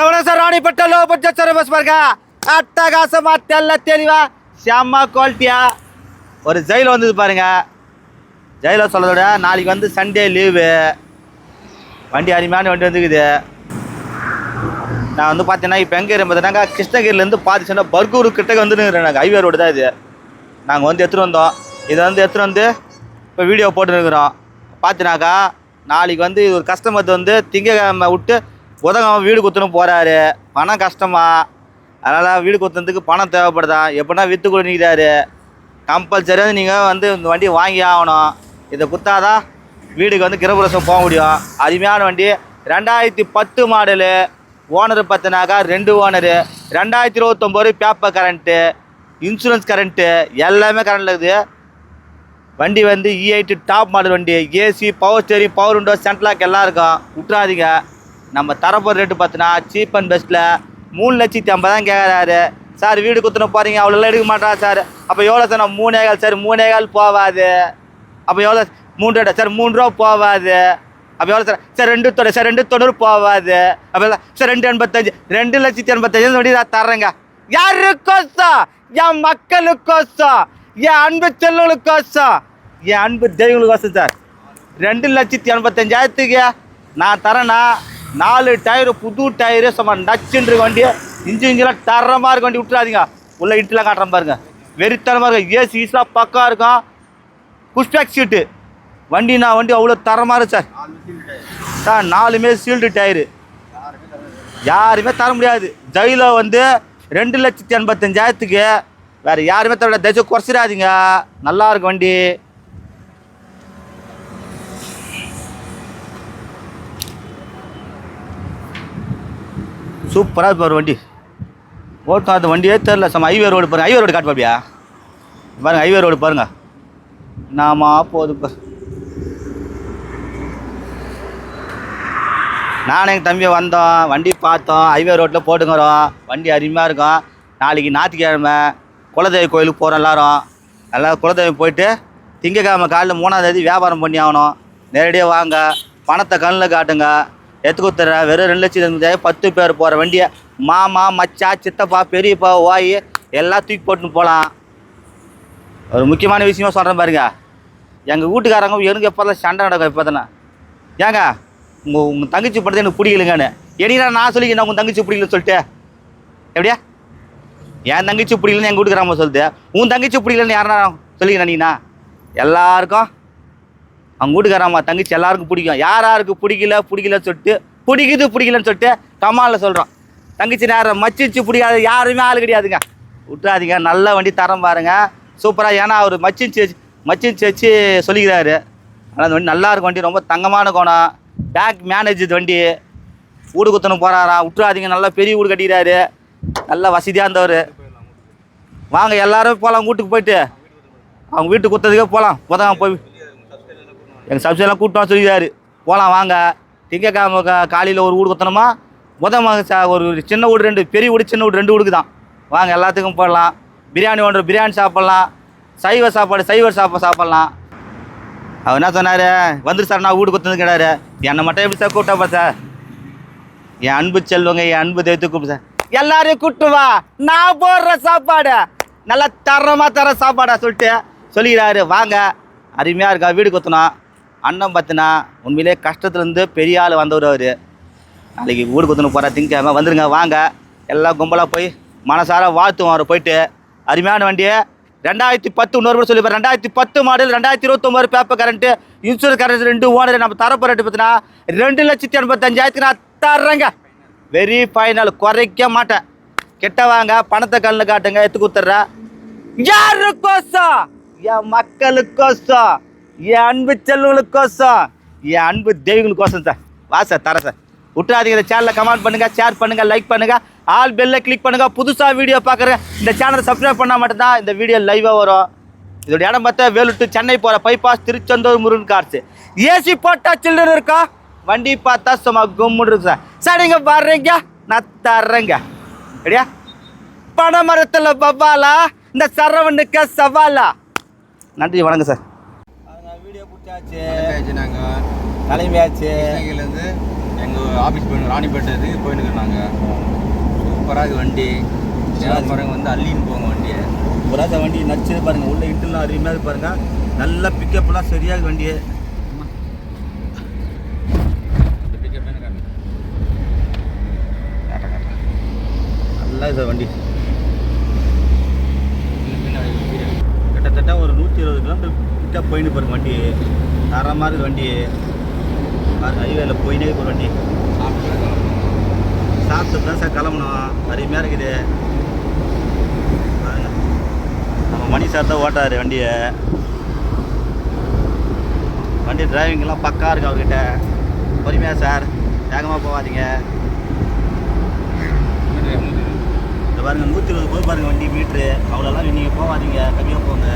சவண ராணிப்பட்ட low budget sir bus பாருங்க அட்டகாசமா தெல்ல தெளிவா செம்ம குவாலிட்டியா ஒரு ஜெயில் வந்தது பாருங்க. ஜெயில சொல்கிறத விட நாளைக்கு வந்து சண்டே லீவு வண்டி அருமையான வண்டி வந்துக்குது. நான் வந்து பார்த்தீங்கன்னா இப்போ எங்கே இருந்ததுனாக்கா கிருஷ்ணகிரிலேருந்து பாதி சொன்னால் பர்கூர் கிட்டக்க வந்து நாங்கள் ஹைவே ரோடு தான் இது. நாங்கள் வந்து எடுத்துகிட்டு வந்தோம். இதை வந்து எடுத்துகிட்டு வந்து இப்போ வீடியோ போட்டுருக்குறோம் பார்த்தினாக்கா நாளைக்கு வந்து ஒரு கஸ்டமர் வந்து திங்கக்கிழமை விட்டு உதகம் வீடு குத்துன்னு போகிறாரு பணம் கஷ்டமா. அதனால் வீடு குத்துறதுக்கு பணம் தேவைப்படுதா? எப்படின்னா விற்று கூட நிற்கிறாரு கம்பல்சரியாக நீங்கள் வந்து இந்த வண்டி வாங்கி ஆகணும். இதை குத்தாதான் வீடுக்கு வந்து கிரபுரசம் போக முடியும். அருமையான வண்டி. ரெண்டாயிரத்தி பத்து மாடலு ஓனர் பார்த்தினாக்கா ரெண்டு ஓனரு ரெண்டாயிரத்தி இருபத்தொம்போது பேப்பர் கரண்ட்டு இன்சூரன்ஸ் கரண்ட்டு எல்லாமே கரண்ட் இருக்குது. வண்டி வந்து இஐடி டாப் மாடல் வண்டி. AC power steering power window central lock எல்லாம் இருக்கும். விட்றாதீங்க நம்ம தரப்போகிற ரேட்டு பார்த்தீங்கன்னா சீப் அண்ட் பெஸ்ட்டில் மூணு லட்சத்தி ஐம்பதான் கேட்குறாரு சார் வீடு குத்துன போகிறீங்க அவ்வளோலாம் எடுக்க மாட்டா சார்? அப்போ எவ்வளோ சார் நான் மூணே கால் சார் மூணே கால் போகாது அப்போ எவ்வளோ மூணு ரூபா சார் மூணு ரூபா போகாது அப்போ எவ்வளோ சார் சார் ரெண்டு தொண்ணூறு சார் ரெண்டு தொண்ணூறு போகாது அப்போ சார் ரெண்டு எண்பத்தஞ்சு ரெண்டு லட்சத்தி எண்பத்தஞ்சு சொல்லி நான் தர்றேங்க. யாருக்கோசம் என் மக்களுக்கோசம் என் அன்பு செல்லுகளுக்கோசம் என் அன்பு தெய்வங்களுக்கோசம் சார். ரெண்டு லட்சத்தி எண்பத்தஞ்சாயிரத்துக்கு நான் தரேன்னா நாலு டயரு புது டயரு சும்மா நச்சுன்னு இருக்க வண்டி இஞ்சி இஞ்சிலாம் தரமாக இருக்க வண்டி விட்டுறாதீங்க. உள்ள இட்டுலாம் காட்டுறேன் பாருங்க. வெறித்தனமாக இருக்கும் ஏசி ஈஸ்லாம் பக்கா இருக்கும் புஷ்பேக் சீட்டு வண்டி நான் வண்டி அவ்வளோ தரமாக இருக்கு சார். சார் நாலுமே சீல்டு டயரு யாருமே தர முடியாது. ஜெயில வந்து ரெண்டு லட்சத்தி எண்பத்தஞ்சாயிரத்துக்கு வேறு யாருமே தர முடியாது. குறைச்சிடாதீங்க. நல்லா இருக்கும் வண்டி. சூப்பராக இருப்பார் வண்டி. ஓட்டம் அந்த வண்டியே தெரில சம ஹைவே ரோடு பாருங்கள் ஹைவே ரோடு காட்டுப்பாப்பியா பாருங்கள் ஹைவே ரோடு பாருங்கள் நாம போகுது நானும் எங்கள் தம்பி வந்தோம். வண்டி பார்த்தோம். ஹைவே ரோட்டில் போட்டுங்கிறோம் வண்டி அருமையாக இருக்கும். நாளைக்கு ஞாயிற்றுக்கிழமை குலதெய்வ கோயிலுக்கு போகிறோம் எல்லாரும். எல்லாம் குலதெய்வம் போயிட்டு திங்கக்கிழமை காலையில் மூணாம் தேதி வியாபாரம் பண்ணி ஆகணும். நேரடியாக வாங்க. பணத்தை கண்ணில் காட்டுங்க. எத்து கொடுத்துட்றா. வெறும் ரெண்டு லட்சத்தி எண்பதாயிரம் பத்து பேர் போகிற வண்டியை மாமா மச்சா சித்தப்பா பெரியப்பா ஓய் எல்லாம் தூக்கி போட்டுன்னு போகலாம் ஒரு முக்கியமான விஷயமா சொல்கிறேன் பாருங்க. எங்கள் வீட்டுக்காரங்க எனக்கு எப்போல்லாம் சண்டை நடக்கும் இப்போ தானே. ஏங்க உங்கள் உங்கள் தங்கச்சி படத்தை எனக்கு பிடிக்கலங்கன்னு. என்னடா நான் சொல்லிக்கிறேன் உங்கள் தங்கச்சி பிடிக்கலன்னு சொல்லிட்டு? எப்படியா? என் தங்கச்சி பிடிக்கலன்னு எங்கள் வீட்டுக்காரம்மா சொல்லுது உன் தங்கச்சி பிடிக்கலன்னு யாரா சொல்லிக்கிறேன் நீங்கண்ணா எல்லாருக்கும் அவங்க வீட்டுக்காரம்மா தங்கச்சி எல்லாருக்கும் பிடிக்கும். யார் யாருக்கு பிடிக்கல பிடிக்கலன்னு சொல்லிட்டு பிடிக்குது பிடிக்கலன்னு சொல்லிட்டு கமாலில் சொல்கிறோம் தங்கச்சி நேரம் மச்சிச்சு பிடிக்காது யாருமே ஆள் கிடையாதுங்க. விட்டுறாதீங்க நல்ல வண்டி தரம் பாருங்க. சூப்பராக ஏன்னா அவர் மச்சின் மச்சிச்சு மச்சின் சேச்சு சொல்லிக்கிறாரு. ஆனால் அந்த வண்டி நல்லா இருக்கும் வண்டி ரொம்ப தங்கமான கோணம். பேக் மேனேஜ் வண்டி. வீடு குத்தணும் போகிறாராம் விட்டுறாதீங்க நல்லா பெரிய வீடு கட்டிக்கிறாரு. நல்ல வசதியாக இருந்தவர். வாங்க எல்லாரும் போகலாம் வீட்டுக்கு போயிட்டு. அவங்க வீட்டுக்கு குத்ததுக்கே போகலாம் புதன் போய் எங்கள் சப்சிடெல்லாம் கூட்டம் சொல்லிடுறாரு போகலாம் வாங்க. திங்கக்கிழமை காலையில் ஒரு வீடு குத்தணுமா? புதன் சா ஒரு சின்ன வீடு ரெண்டு பெரிய வீடு சின்ன வீடு ரெண்டு வீடுக்கு தான் வாங்க எல்லாத்துக்கும் போடலாம். பிரியாணி ஒன்று பிரியாணி சாப்பிட்லாம். சைவ சாப்பாடு சைவ சாப்பாடு சாப்பிட்லாம். அவர் என்ன சொன்னார்? வந்துரு சார் நான் வீடு குத்துறது கிடையாது என்னை மட்டும் எப்படி சார் கூப்பிட்டா சார் என் அன்பு செல்வங்க என் அன்பு தெய்வத்தை கூப்பிட்டு சார். எல்லாரையும் கூப்பிட்டு வா. நான் போடுற சாப்பாடு. நல்லா தரமாக தர சாப்பாடா சொல்லிட்டு சொல்லிக்கிறாரு. வாங்க. அருமையாக இருக்கா வீடு குத்தணும் அண்ணன் பார்த்தினா உண்மையிலே கஷ்டத்துலேருந்து பெரிய ஆள் வந்தவர் அவர். நாளைக்கு வீடு குத்தணும் போகிற திங்கக்கிழமை வந்துருங்க வாங்க. எல்லாம் கும்பலாக போய் மனசார வாழ்த்துவோம் அவர் போயிட்டு. அருமையான வண்டியை. ரெண்டாயிரத்தி பத்து இன்னொரு சொல்லி ரெண்டாயிரத்தி பத்து மாடல் ரெண்டாயிரத்தி இருபத்தொம்பது பேப்பர் கரண்ட்டு இன்சூரன்ஸ் கரண்ட் ரெண்டு ஓனர். நம்ம தரப்போ ரேட்டு பார்த்தீங்கன்னா ரெண்டு லட்சத்தி எண்பத்தஞ்சாயிரத்துக்கு நான் தர்றேங்க. வெரி ஃபைனல் குறைக்க மாட்டேன். கெட்ட வாங்க பணத்தை கல்லில் காட்டுங்க எடுத்து கொடுத்துட்றேன். யாருக்கோசம்? என் மக்களுக்கோசம். என் அன்பு செல்வங்களுக்கோசம் என் அன்பு தெய்வங்களுக்கோசம் சார். வா சார் தரேன் சார். விட்டுறாதீங்க இந்த சேனலை கமெண்ட் பண்ணுங்கள் ஷேர் பண்ணுங்கள் லைக் பண்ணுங்கள் ஆல் பெல்ல கிளிக் பண்ணுங்கள் புதுசாக வீடியோ பார்க்குறேன் இந்த சேனலை சப்ஸ்கிரைப் பண்ணால் மட்டும்தான் இந்த வீடியோ லைவாக வரும். இதோட இடம் பார்த்தா வேலுட்டு சென்னை போகிற bypass Tiruchendur Murugan cars. AC போட்டா சில்லுன்னு இருக்கா? வண்டி பார்த்தா சும்மா கும்முன்னு இருக்கு சார். சார் நீங்கள் வர்றீங்க? நான் தர்றேங்க. அப்படியா பனை மரத்தில் பவாலா இந்த சரவணுக்க சவாலா? நன்றி வணக்கம் சார். பிடிச்சாச்சு பேச்சு நாங்கள் கிளம்பியாச்சு கிருஷ்ணகிரிலேருந்து எங்கள் ஆஃபீஸ் போய் ராணிப்பேட்டை போயின்னு இருக்கிறாங்க சூப்பராக வண்டி. வியாபாரம் வந்து அள்ளின்னு போங்க வண்டியை. புராசா வண்டி நச்சு பாருங்க. உள்ள இன்டர்லாம் அருமையாக இருக்கு பாருங்க. நல்ல பிக்கப்லாம் சரியாக இருக்கு வண்டி இந்த பிக்கப் என்ன காமி? காட்ட காட்ட நல்லா இது வண்டி. கிட்டத்தட்ட ஒரு நூற்றி இருபது கிலோமீட்டர் பிக்கப் போயின்னு போகிற வண்டி. தரமாக இருக்குது வண்டி. ஹைவேல போயினே இருக்கு வண்டி. சாப்பிட்டு தான் சார் கிளம்பணும். அருமையாக இருக்குது. நம்ம மணி சார் தான் ஓட்டாரு வண்டியை. வண்டி டிரைவிங்லாம் பக்கா இருக்கு அவர்கிட்ட. பொறுமையாக சார். வேகமாக போகாதீங்க. இந்த பாருங்கள் நூற்றி இருபது போய் பாருங்கள் வண்டி மீட்ரு அவ்வளோலாம் நீங்கள் போகாதீங்க. கம்மியாக போங்க.